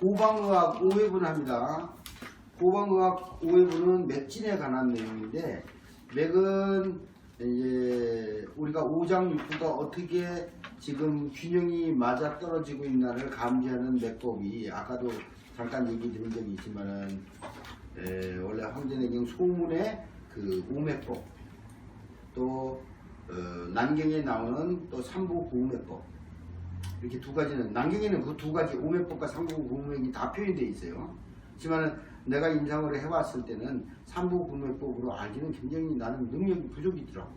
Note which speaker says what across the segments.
Speaker 1: 고방의학 5회분 합니다. 고방의학 5회분은 맥진에 관한 내용인데 맥은 이제 우리가 오장육부가 어떻게 지금 균형이 맞아 떨어지고 있나를 감지하는 맥법이 아까도 잠깐 얘기 드린 적이 있지만은 에, 원래 황제내경 소문의 그 오맥법 또 어, 난경에 나오는 또 삼부 고우맥법 이렇게 두 가지는 난경에는 그 두 가지 오맥법과 삼부 고우맥이 다 표현되어 있어요. 하지만 내가 임상으로 해봤을 때는 삼부 고우맥법으로 알기는 굉장히 나는 능력이 부족이더라고.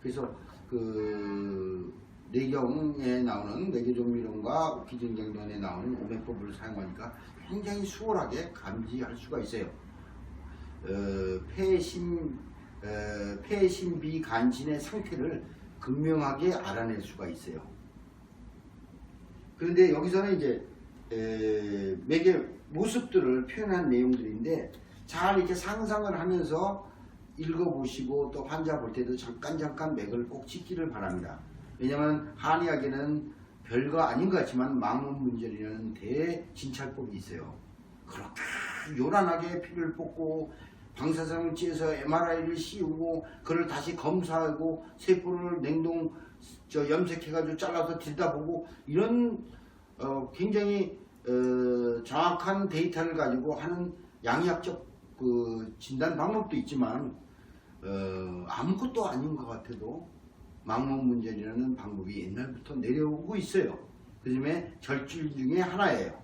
Speaker 1: 그래서 그 내경에 나오는 내교종밀론과 기증경전에 나오는 오맥법을 사용하니까 굉장히 수월하게 감지할 수가 있어요. 어, 폐심 어, 폐신비 간신의 상태를 극명하게 알아낼 수가 있어요. 그런데 여기서는 이제 에, 맥의 모습들을 표현한 내용들인데 잘 이렇게 상상을 하면서 읽어보시고 또 환자 볼 때도 잠깐 잠깐 맥을 꼭 찍기를 바랍니다. 왜냐하면 한의학에는 별거 아닌 것 같지만 망문문절이라는 대진찰법이 있어요. 그렇게 요란하게 피를 뽑고 찌어서 MRI를 씌우고 그걸 다시 검사하고 세포를 냉동 저 염색해가지고 잘라서 들여다보고 이런 어, 굉장히 어, 정확한 데이터를 가지고 하는 양의학적 그 진단 방법도 있지만 어, 아무것도 아닌 것 같아도 망문문전이라는 방법이 옛날부터 내려오고 있어요. 그중에 절질 중에 하나예요.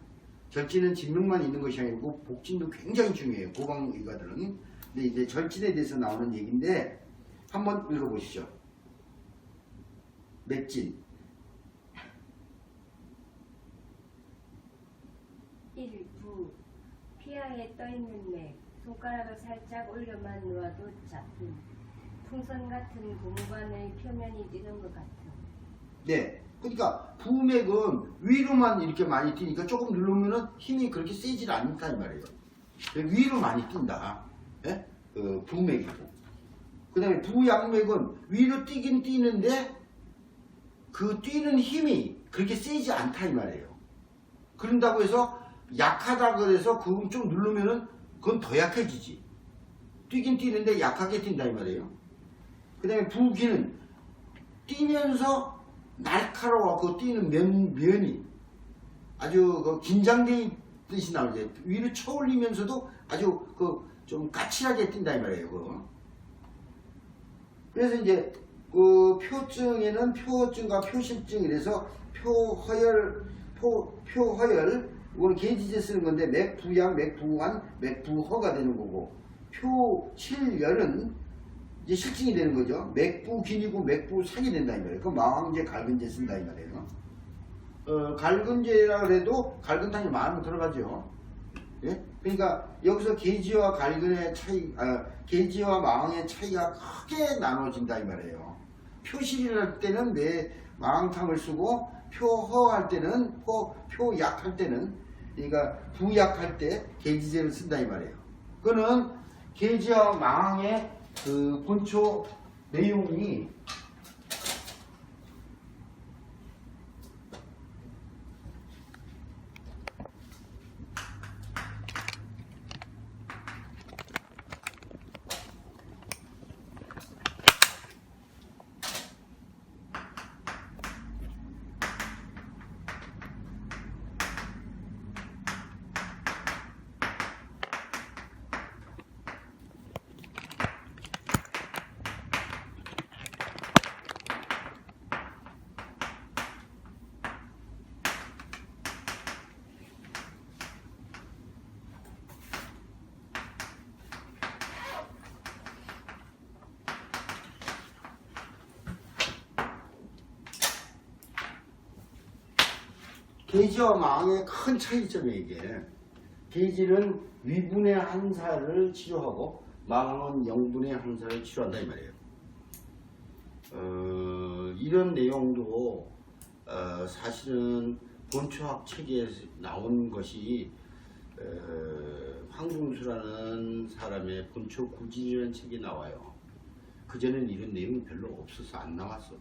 Speaker 1: 절진은 진명만 있는 것이 아니고 복진도 굉장히 중요해요. 고방 의가들은. 근데 이제 절진에 대해서 나오는 얘기인데 한번 읽어보시죠. 맥진.
Speaker 2: 1. 부 피하에 떠있는 맥 손가락을 살짝 올려만 놓아도 잡힌 풍선 같은 공간의 표면이 뜨는 것 같음
Speaker 1: 네. 그러니까 부맥은 위로만 이렇게 많이 뛰니까 조금 누르면은 힘이 그렇게 세질 않다 이 말이에요. 위로 많이 뛴다. 예? 그 부맥이고. 그 다음에 부양맥은 위로 뛰긴 뛰는데 그 뛰는 힘이 그렇게 세지 않다 이 말이에요. 그런다고 해서 약하다 그래서 그건 좀 누르면은 그건 더 약해지지. 뛰긴 뛰는데 약하게 뛴다 이 말이에요. 그 다음에 부기는 뛰면서 날카로워 그 뛰는 면, 면이 아주 그 긴장된 뜻이 나오죠. 위로 쳐올리면서도 아주 그 좀 까칠하게 뛴다 이 말이에요. 그거. 그래서 이제 그 표증에는 표증과 표실증 이래서 표허열, 표, 표허열 이건 계지제 쓰는 건데 맥부양, 맥부환, 맥부허가 되는 거고 표실열은 이제 실증이 되는 거죠. 맥부 긴이고 맥부 상이 된다 이 말이에요. 그 마왕제 갈근제 쓴다 이 말이에요. 어, 갈근제라 그래도 갈근탕이 많으면 들어가죠. 예? 그러니까 여기서 계지와 갈근의 차이, 아, 계지와 마왕의 차이가 크게 나눠진다 이 말이에요. 표실할 때는 내 마왕탕을 쓰고 표허할 때는 표, 표약할 때는 그러니까 부약할 때 계지제를 쓴다 이 말이에요. 그거는 계지와 마왕의 그 본초 내용이 게이지와 망의 큰 차이점이 이게 게이지는 위분의 한사를 치료하고 망은 영분의 한사를 치료한다 이 말이에요. 어, 이런 내용도 어, 사실은 본초학 책에 나온 것이 어, 황궁수라는 사람의 본초 구진이라는 책이 나와요. 그전에는 이런 내용이 별로 없어서 안 나왔어.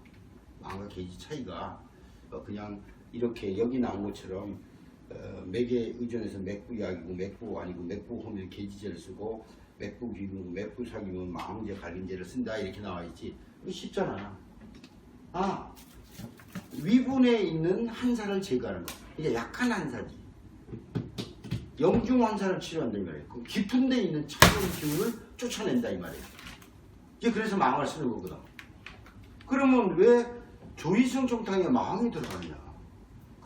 Speaker 1: 망과 게이지 차이가 어, 그냥 이렇게 여기 나온 것처럼 어, 맥에 의존해서 맥부약이고 맥부 아니고 맥부 호밀 계지제를 쓰고 맥부 비빔 맥부 사기면 마음제 갈림제를 쓴다 이렇게 나와 있지. 이거 쉽잖아. 아 위분에 있는 한사를 제거하는 거. 이게 약한 한사지. 영중 환사를 치료한다 이 말이에요. 그 깊은 데 있는 차가운 기운을 쫓아낸다 이 말이에요. 이게 그래서 마음을 쓰는 거거든. 그러면 왜 조이성 정탕에 마음이 들어가냐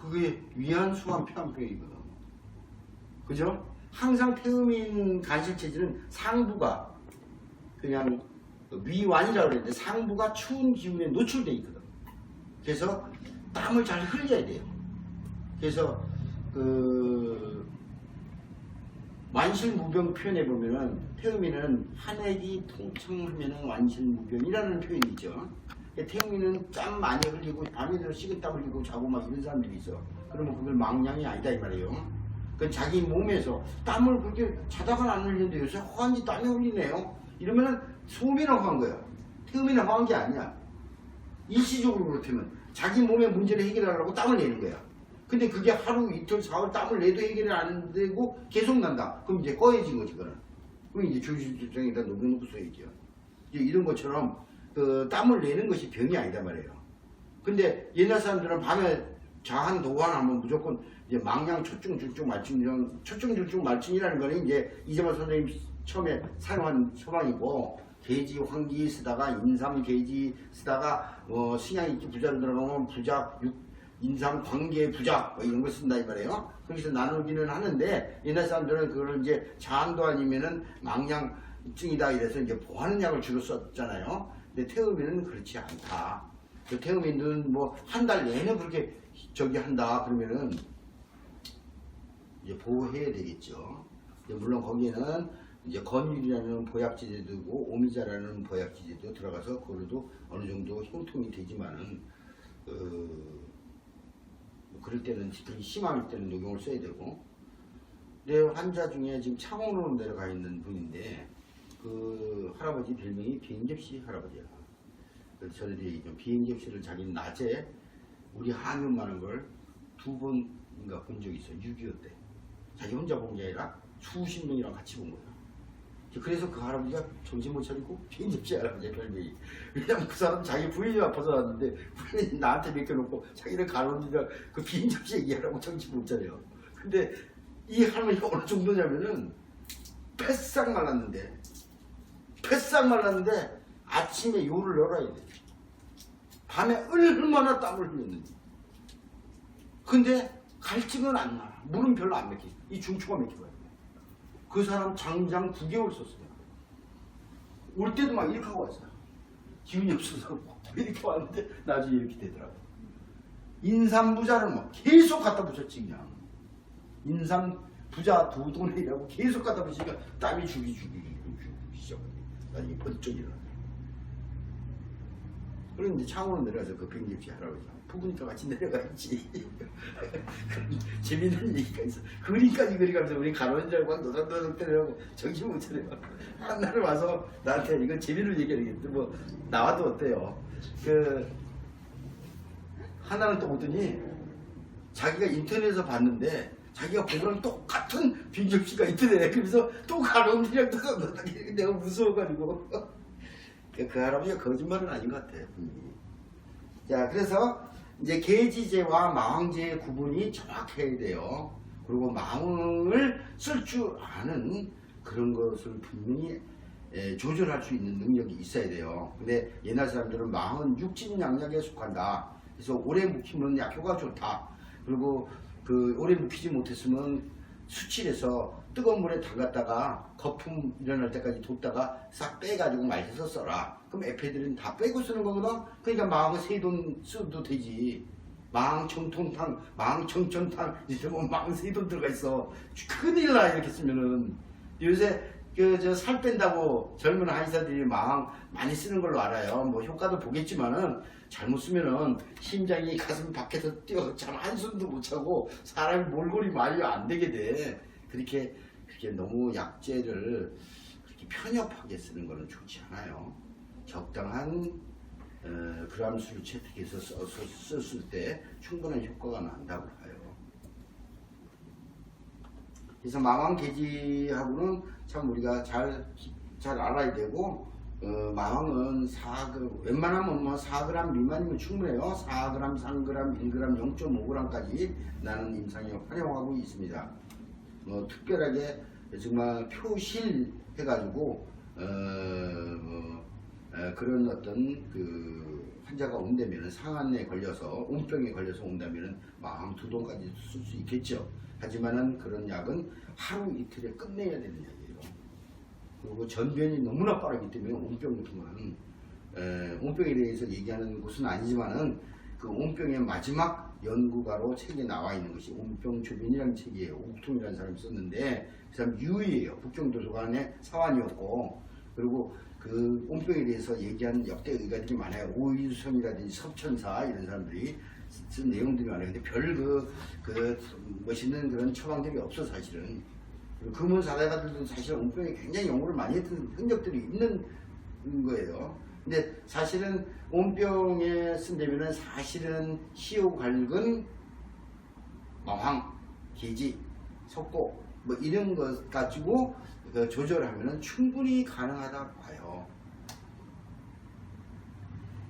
Speaker 1: 그게 위안 수완 폐암병이거든. 그죠? 항상 태음인 간실 체질은 상부가 그냥 위완이라고 그러는데 상부가 추운 기운에 노출돼 있거든. 그래서 땀을 잘 흘려야 돼요. 그래서 그 완실무병 표현해 보면은 태음인은 한액이 통청하면은 완실무병이라는 표현이죠. 태음인은 땀 많이 흘리고 밤에 들어 식은땀 흘리고 자고 막 이런 사람들이 있어. 그러면 그걸 망량이 아니다 이 말이에요. 그 자기 몸에서 땀을 그렇게 자다가 안 흘리는데 요새 허한지 땀이 흘리네요. 이러면은 소민을 허한 거야. 태음인을 허한 게 아니야. 일시적으로 그렇다면 자기 몸의 문제를 해결하려고 땀을 내는 거야. 근데 그게 하루 이틀 사흘 땀을 내도 해결이 안 되고 계속 난다. 그럼 이제 꺼해진 거지 그거는. 그럼 이제 조실조정에다 녹여놓고 써야죠. 이런 것처럼 그 땀을 내는 것이 병이 아니다 말이에요. 근데 옛날 사람들은 밤에 자한 도관 하면 무조건 이제 망냥 초증 줄증 말증 이런 초증 줄증 말증이라는 거는 이제 이재만 선생님 처음에 사용한 처방이고 계지 황기 쓰다가 인삼 계지 쓰다가 어 신양 있기 부자로 들어가면 육 인삼 관계 부자 뭐 이런 거 쓴다 이 말이에요. 거기서 나누기는 하는데 옛날 사람들은 그걸 이제 자한도 아니면은 망냥증이다 이래서 이제 보하는 약을 주로 썼잖아요. 근데 태음인은 그렇지 않다. 그 태음인은 뭐 한 달 내내 그렇게 저기 한다 그러면은 이제 보호해야 되겠죠. 물론 거기에는 이제 건율이라는 보약지제도 있고 오미자라는 보약지제도 들어가서 그걸로도 어느 정도 형통이 되지만은 어, 뭐 그럴 때는 그렇게 심할 때는 녹용을 써야 되고 내 환자 중에 지금 창원으로 내려가 있는 분인데 그 할아버지 별명이 비행접시 할아버지야. 그래서 저들이 좀 비행접시를 자기는 낮에 우리 한윤만한 걸두 번인가 본 적이 있어. 6.25 때. 자기 혼자 본 게 아니라 수십 명이랑 같이 본 거야. 그래서 그 할아버지가 정신 못 차리고 비행접시 할아버지 별명이. 왜냐면 그 사람 자기 부인이 아파서 왔는데 부인이 나한테 맡겨놓고 자기는 가로니까 그 비행접시 얘기하라고 정신 못 차려요. 근데 이 할머니가 어느 정도냐면은 패싹 말랐는데 패싹 말랐는데 아침에 요를 열어야 돼. 밤에 얼마나 땀을 흘렸는지. 근데 갈증은 안 나. 물은 별로 안 맥혀. 이 중추가 맥혀요. 그 사람 장장 9개월 썼어요. 올 때도 막 이렇게 하고 왔어요. 기운이 없어서 이렇게 왔는데 나중에 이렇게 되더라고요. 인삼 부자를 막 계속 갖다 붙였지 그냥. 인삼 부자 두 돈이라고 계속 갖다 붙이니까 땀이 죽이 시작해. 나중에 번쩍 일어나. 그럼 이제 창원으로 내려가서 그 병집시 할아버지랑 부부니까 같이 내려가 있지. 재밌는 얘기가 있어. 그림까지 그리가면서 우리 알고 노닥노닥 때려고 정신 못 차려. 한날을 와서 나한테 이거 재밌는 얘기하겠는데 뭐 나와도 어때요? 그 하나는 또 오더니 자기가 인터넷에서 봤는데 자기가 본 거랑 똑같은 빈접시가 있더래. 그래서 또 가로인이랑 노닥노닥 내가 무서워가지고. 그 할아버지가 거짓말은 아닌 것 같아. 분명히. 자, 그래서 이제 계지제와 마왕제의 구분이 정확해야 돼요. 그리고 마왕을 쓸 줄 아는 그런 것을 분명히 에, 조절할 수 있는 능력이 있어야 돼요. 근데 옛날 사람들은 마왕은 육진양약에 속한다. 그래서 오래 묵히면 약효가 좋다. 그리고 그 오래 묵히지 못했으면 수칠해서 뜨거운 물에 담갔다가 거품 일어날 때까지 뒀다가 싹 빼가지고 말려서 써라. 그럼 에페드린 다 빼고 쓰는 거거든. 그러니까 마왕은 세돈 써도 되지. 망 청통탕, 망 청천탕 이제 뭐 망 세돈 들어가 있어. 큰일 나 이렇게 쓰면은 요새 그저살 뺀다고 젊은 한의사들이 망 많이 쓰는 걸로 알아요. 뭐 효과도 보겠지만은 잘못 쓰면은 심장이 가슴 밖에서 뛰어 참 한숨도 못 차고 사람이 몰골이 많이 안 되게 돼. 그렇게 그렇게 너무 약재를 그렇게 편협하게 쓰는 거는 좋지 않아요. 적당한 어, 그람 수를 채택해서 썼을 때 충분한 효과가 난다고 봐요. 그래서 망왕 계지하고는 참 우리가 잘, 잘 알아야 되고, 어, 망왕은 4g, 웬만하면 뭐 4g 미만이면 충분해요. 4g, 3g, 1g, 0.5g까지 나는 임상에 활용하고 있습니다. 뭐 특별하게 정말 표실 해가지고 어, 뭐, 에, 그런 어떤 그 환자가 온다면 상한에 걸려서 온병에 걸려서 온다면 마음 두 돈까지 쓸 수 있겠죠. 하지만은 그런 약은 하루 이틀에 끝내야 되는 약이에요. 그리고 전변이 너무나 빠르기 때문에 온병 같은 거는 에, 온병에 대해서 얘기하는 곳은 아니지만은 그 온병의 마지막 연구가로 책에 나와 있는 것이 온병 조변이라는 책이에요. 옥통이라는 사람이 썼는데 그 사람 유이예요. 북경도서관의 사환이었고 그리고 그 온병에 대해서 얘기하는 역대 의가들이 많아요. 오일선이라든지 석천사 이런 사람들이 쓴 내용들이 많아요. 근데 별 그 그 멋있는 그런 처방들이 없어 사실은. 금은 사대가들도 사실 온병에 굉장히 연구를 많이 했던 흔적들이 있는 거예요. 근데 사실은 온병에 쓴다면은 사실은 시효갈근, 마황, 계지, 석고 뭐 이런 것 가지고 그 조절하면은 충분히 가능하다 봐요.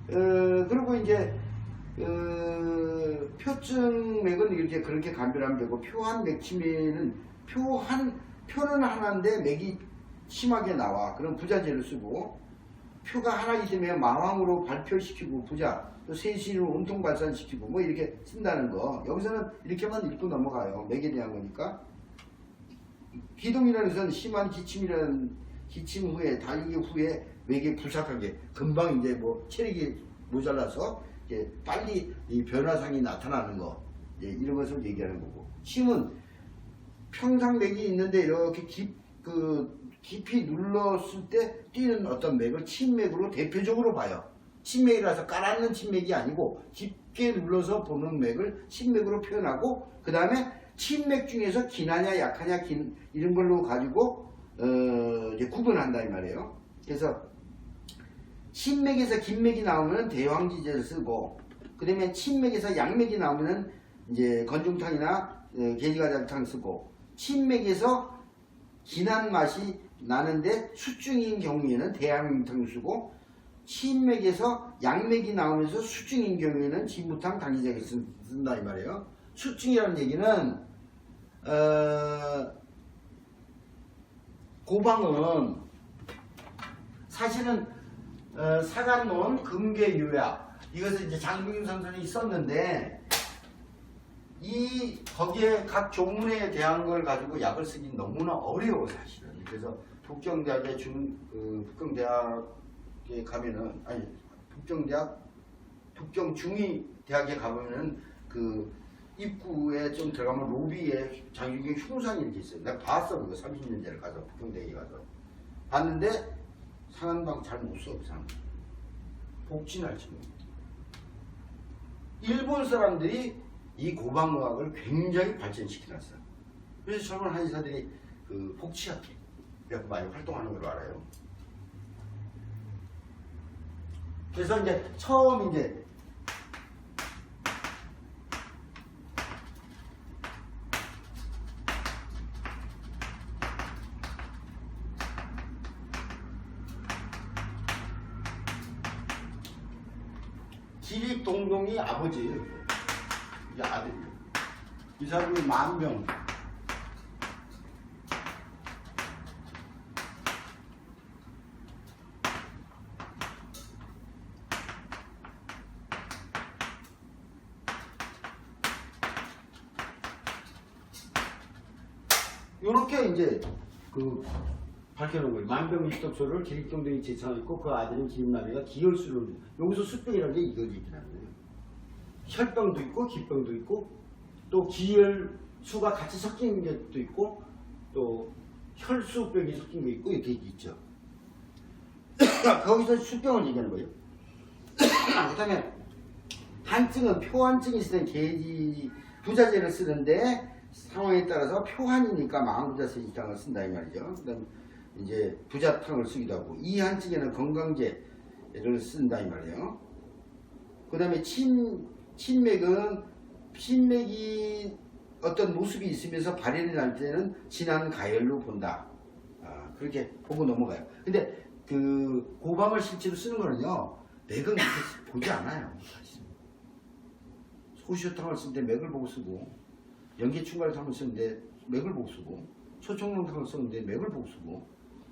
Speaker 1: 어, 그리고 이제 어, 표증맥은 이렇게 그렇게 감별하면 되고 표한 맥침에는 표한 표는 하나인데 맥이 심하게 나와. 그럼 부자재를 쓰고 표가 하나이기 때문에 마왕으로 발표시키고 부자 또 세신으로 온통 발산시키고 뭐 이렇게 쓴다는 거. 여기서는 이렇게만 읽고 넘어가요. 맥에 대한 거니까. 기동이라는 것은 심한 기침이라는 기침 후에 달리기 후에 맥이 불삭하게 금방 이제 뭐 체력이 모자라서 이제 빨리 이 변화상이 나타나는 거. 이제 이런 것을 얘기하는 거고. 침은 평상맥이 있는데 이렇게 깊, 그 깊이 눌렀을 때 뛰는 어떤 맥을 침맥으로 대표적으로 봐요. 침맥이라서 깔아놓는 침맥이 아니고 깊게 눌러서 보는 맥을 침맥으로 표현하고 그 다음에 침맥 중에서 기나냐 약하냐 긴 이런 걸로 가지고 어, 이제 구분한다 이 말이에요. 그래서 침맥에서 긴맥이 나오면 대왕지제를 쓰고 그 다음에 침맥에서 양맥이 나오면 이제 건중탕이나 어, 게지가장탕 쓰고 침맥에서 진한 맛이 나는데 수중인 경우에는 대양탕 쓰고 침맥에서 양맥이 나오면서 수중인 경우에는 진무탕 당기제를 쓴- 쓴다 이 말이에요. 수중이라는 얘기는 어, 고방은 사실은 어, 사간론 금계유약 이것을 이제 장국윤 선생이 썼는데 이 거기에 각 종문에 대한 걸 가지고 약을 쓰기 너무나 어려워 사실은. 그래서 북경대학의 중 그, 북경대학에 가면은 아니 북경대학 북경 중위 대학에 가보면은 그 입구에 좀 들어가면 로비에 장유경 흉상이 이렇게 있어요. 내가 봤어 그거 30년 전에 가서 북경대학에 가서. 봤는데 상한방 잘 못 써 그 사람. 복진할 지금 일본 사람들이 이 고방의학을 굉장히 발전시켜놨어요. 그래서 젊은 한의사들이 그 복치학회 그래서 많이 활동하는 걸로 알아요. 그래서 이제 처음 이제 기립 동동이 아버지 사람이 만병. 요렇게 이제 그 밝혀놓은 거예요. 만병 일독소를 기립동동이 제청했고 그 아들인 기립나비가 기혈수를 여기서 수병이라는 게 거예요. 혈병도 있고 기병도 있고 또 기혈 수가 같이 섞인 것도 있고 또 혈수병이 섞인 게 있고 이렇게 있죠. 거기서 수병을 얘기하는 거예요. 그다음에 한증은 표한증이 때 계지 부자재를 쓰는데 상황에 따라서 표한이니까 망부자 세지탕을 쓴다 이 말이죠. 그다음 이제 부자탕을 쓰기도 하고 이 한증에는 건강제를 쓴다 이 말이에요. 그다음에 침 침맥은 침맥이 어떤 모습이 있으면서 발현이 날 때는 진한 가열로 본다. 아, 그렇게 보고 넘어가요. 근데 그 고방을 실제로 쓰는 거는요, 맥은 그렇게 보지 않아요. 소시오탕을 쓸 때 맥을 보고 쓰고, 연기충갈탕을 쓰는데 맥을 보고 쓰고, 소총령탕을 쓰는데 맥을 보고 쓰고,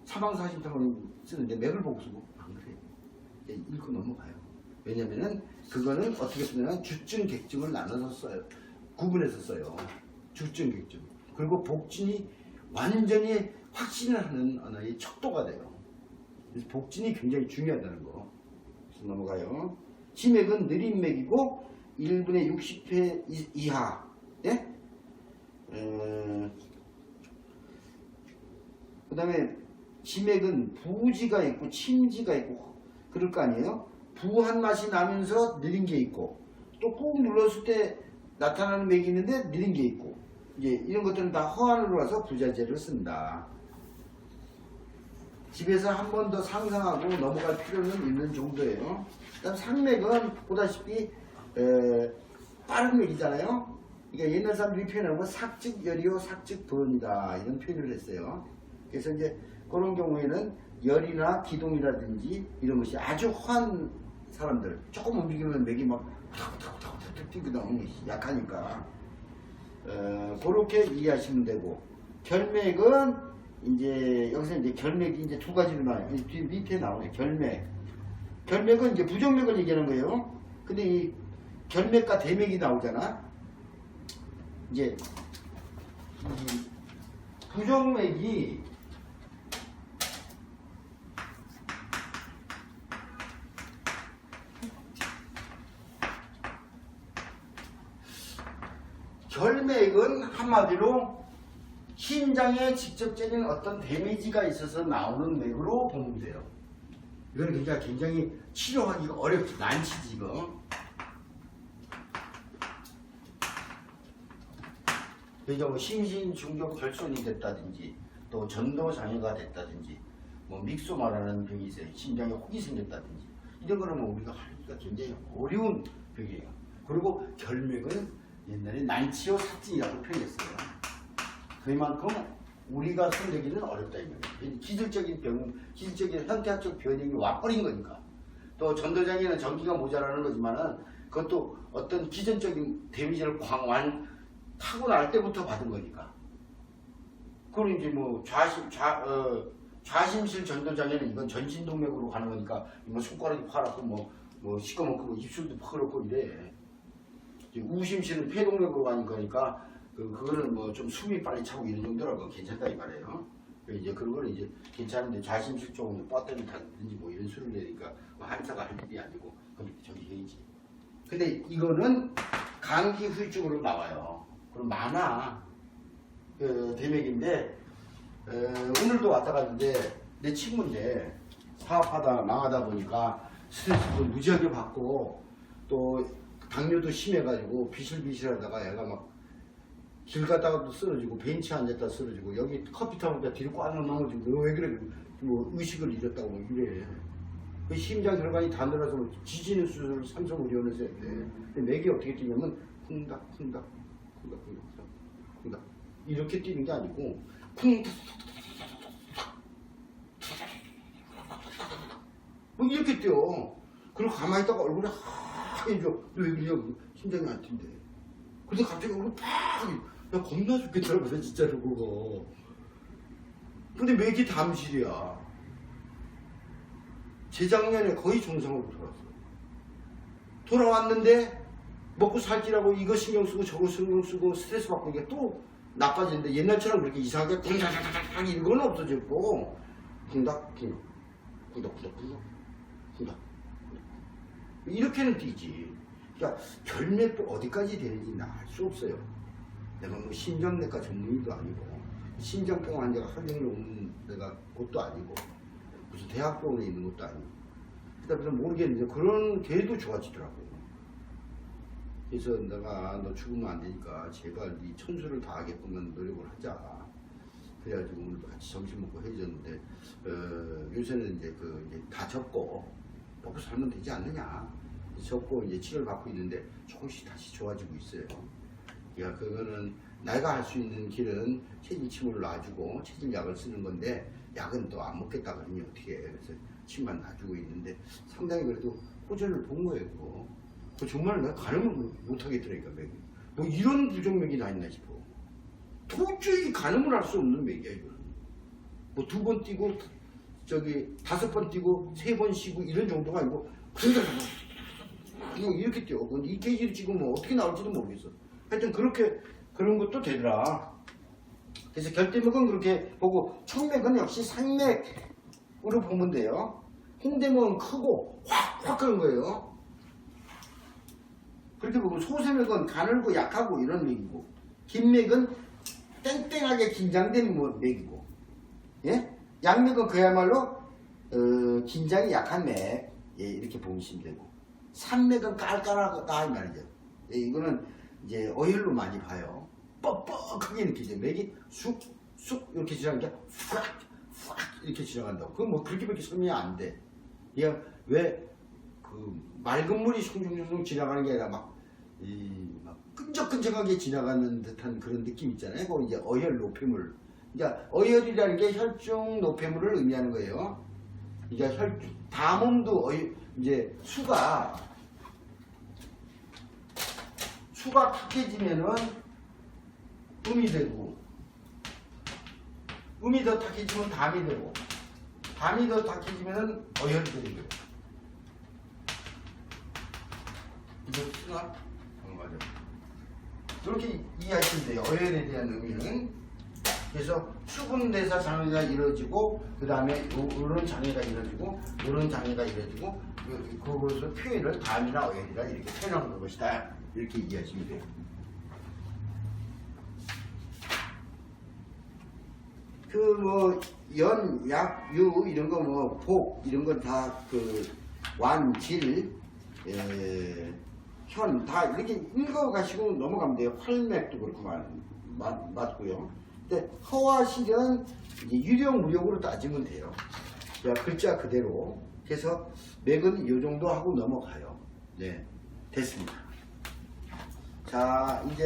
Speaker 1: 사방사심탕을 쓰는데 맥을 보고 쓰고, 안 그래요. 읽고 넘어가요. 왜냐면은 그거는 어떻게 쓰냐면 주증, 객증을 나눠서 써요. 구분해서 써요. 주증, 객증. 그리고 복진이 완전히 확신을 하는 언어의 척도가 돼요. 그래서 복진이 굉장히 중요하다는 거. 그래서 넘어가요. 치맥은 느린 맥이고 1분의 60회 이- 이하. 예? 그 다음에 치맥은 부지가 있고 침지가 있고 그럴 거 아니에요? 부한 맛이 나면서 느린 게 있고 또 꾹 눌렀을 때 나타나는 맥이 있는데 느린 게 있고 이제 이런 것들은 다 허안으로 와서 부자재를 쓴다. 집에서 한 번 더 상상하고 넘어갈 필요는 있는 정도예요. 그다음 상맥은 보다시피 에, 빠른 맥이잖아요. 그러니까 옛날 사람들이 표현하는 건 삭즉열이요 삭즉번이다 이런 표현을 했어요. 그래서 이제 그런 경우에는 열이나 기동이라든지 이런 것이 아주 허한 사람들 조금 움직이면 맥이 막 탁탁탁탁 뛰거든 약하니까 어, 그렇게 이해하시면 되고 결맥은 이제 여기서 이제 결맥이 이제 두 가지로 나와요. 이뒤 밑에 나오네 결맥. 결맥은 이제 부정맥을 얘기하는 거예요. 근데 이 결맥과 대맥이 나오잖아. 이제 이 부정맥이 결맥은 한마디로 심장에 직접적인 어떤 데미지가 있어서 나오는 맥으로 보면 돼요. 이거는 굉장히, 굉장히 치료하기가 어렵지, 난치지, 이거. 그러니까 뭐 심신 중독 결손이 됐다든지 또 전도 장애가 됐다든지 뭐 믹소 말하는 병이 있어요. 심장에 혹이 생겼다든지 이런 거는 뭐 우리가 하기가 굉장히 어려운 병이에요. 그리고 결맥은 옛날에 난치요 삭진이라고 표현했어요. 그만큼 우리가 손대기는 어렵다 이 말이에요. 기술적인 병, 기술적인 형태학적 변형이 와버린 거니까. 또 전도장애는 전기가 모자라는 거지만은 그것도 어떤 기존적인 데미지를 광완 타고날 때부터 받은 거니까. 그럼 이제 뭐 좌심 좌 어, 좌심실 전도장애는 이건 전신동맥으로 가는 거니까 뭐 손가락이 파랗고 뭐뭐 시꺼멓고 뭐 입술도 파랗고 이래. 이제 우심실은 폐동맥으로 가는 거니까 그 그거는 뭐 좀 숨이 빨리 차고 이런 정도라고 괜찮다 이 말이에요. 그 이제 그런 거는 이제 괜찮은데 좌심실 쪽은 뻗더니 닿든지 뭐 이런 수를 내니까 뭐 한사가 할 일이 아니고 거기 저기 해야지. 근데 이거는 감기 후유증으로 나와요. 그럼 많아. 그 대맥인데 에, 오늘도 왔다 갔는데 내 친구인데 사업하다 나가다 보니까 스트레스도 무지하게 받고 또 당뇨도 심해가지고 비실비실하다가 애가 막길 갔다가도 쓰러지고 벤치에 앉았다 쓰러지고 여기 커피 타보다 뒤로 꽉 넘어지고 너 왜 그래 뭐 의식을 잃었다고 뭐 이래 그 심장 혈관이 다 늘어서 뭐 지지는 수술을 삼성 의료원에서 했대 근데 맥이 어떻게 뛰냐면 쿵닥 쿵닥 쿵닥 쿵닥 쿵닥 이렇게 뛰는 게 아니고 쿵뭐 이렇게 뛰어. 그리고 가만히 있다가 얼굴에 하얘져. 너왜 그러냐고. 심장이 안 뛴대. 근데 갑자기 얼굴 팍! 야, 겁나 죽겠더라고, 진짜로, 그거. 근데 맥이 담실이야. 재작년에 거의 정상으로 돌아왔어. 돌아왔는데, 먹고 살기라고 이거 신경 쓰고 저거 신경 쓰고 스트레스 받고 이게 또 나빠지는데 옛날처럼 그렇게 이상하게 쿵닥닥닥닥 이런 건 없어졌고, 쿵닥, 쿵닥, 쿵닥, 쿵닥, 쿵닥. 쿵닥. 이렇게는 뛰지. 그러니까 결맥도 어디까지 되는지 나알수 없어요. 내가 뭐 심장내과 전문의도 아니고 심장병 환자가 종일 오는 데가 곳도 아니고 무슨 대학병원에 있는 것도 아니고 그래서 모르겠는데 그런 걔도 좋아지더라고요. 그래서 내가 너 죽으면 안 되니까 제발 네 천수를 다하게끔만 노력을 하자. 그래가지고 오늘도 같이 점심 먹고 해줬는데 어, 요새는 이제 그 이제 다 접고 먹고 살면 되지 않느냐. 접고 이제 치료를 받고 있는데 조금씩 다시 좋아지고 있어요. 야 그거는 내가 할 수 있는 길은 체질 침을 놔주고 체질약을 쓰는 건데 약은 또 안 먹겠다 그러니 어떻게 해. 그래서 침만 놔주고 있는데 상당히 그래도 호전을 본 거예요 그거. 그 정말 내가 가늠을 못하겠더라니까 맥이. 뭐 이런 부정맥이 다 있나 싶어. 도저히 가늠을 할 수 없는 맥이야 이거는. 뭐 두 번 뛰고 저기 다섯 번 뛰고 세 번 쉬고 이런 정도가 아니고 그냥 그냥 이렇게 뛰어. 근데 이 케이지를 찍으면 어떻게 나올지도 모르겠어. 하여튼 그렇게 그런 것도 되더라. 그래서 결대맥은 그렇게 보고 청맥은 역시 상맥으로 보면 돼요. 홍대맥은 크고 확 확 그런 거예요. 그렇게 보면 소세맥은 가늘고 약하고 이런 맥이고 긴맥은 땡땡하게 긴장된 뭐 맥이고 예? 양맥은 그야말로 어, 긴장이 약한 맥 예, 이렇게 보시면 되고. 산맥은 깔깔하다 이 말이죠. 예, 이거는 이제 어혈로 많이 봐요. 뻑뻑하게 느끼죠 맥이 쑥쑥 이렇게 지나가는 게 후악 후악 이렇게 지나간다고. 그건 뭐 그렇게밖에 설명이 안 돼. 이게 왜그 맑은 물이 숭숭숭 지나가는 게 아니라 막, 이, 막 끈적끈적하게 지나가는 듯한 그런 느낌 있잖아요. 그거 이제 어혈 노폐물. 그러니까 어혈이라는 게 혈중 노폐물을 의미하는 거예요. 그러니까 혈, 다 몸도 어혈, 이제 수가 수가 탁해지면은 음이 되고 음이 더 탁해지면 담이 되고 담이 더 탁해지면은 어혈이 되는 거예요. 이거 수가 어, 맞아. 이렇게 이해하시면 돼요. 어혈에 대한 의미는. 그래서 수분대사 장애가 이루어지고 그 다음에 이런 장애가 이루어지고 이런 장애가 이루어지고 요- 그것을 표현을 담이나 어혈이라 이렇게 표현하는 것이다. 이렇게 이해하시면 돼요. 그 뭐 연, 약, 유 이런 거 뭐 복 이런 건 다 그 완, 질, 에, 현다 이렇게 읽어가시고 넘어가면 돼요. 활맥도 그렇고 말, 맞, 맞고요. 근데 허와 실은 이제 유령 무력으로 따지면 돼요. 자, 글자 그대로. 그래서 맥은 이 정도 하고 넘어가요. 네, 됐습니다. 자, 이제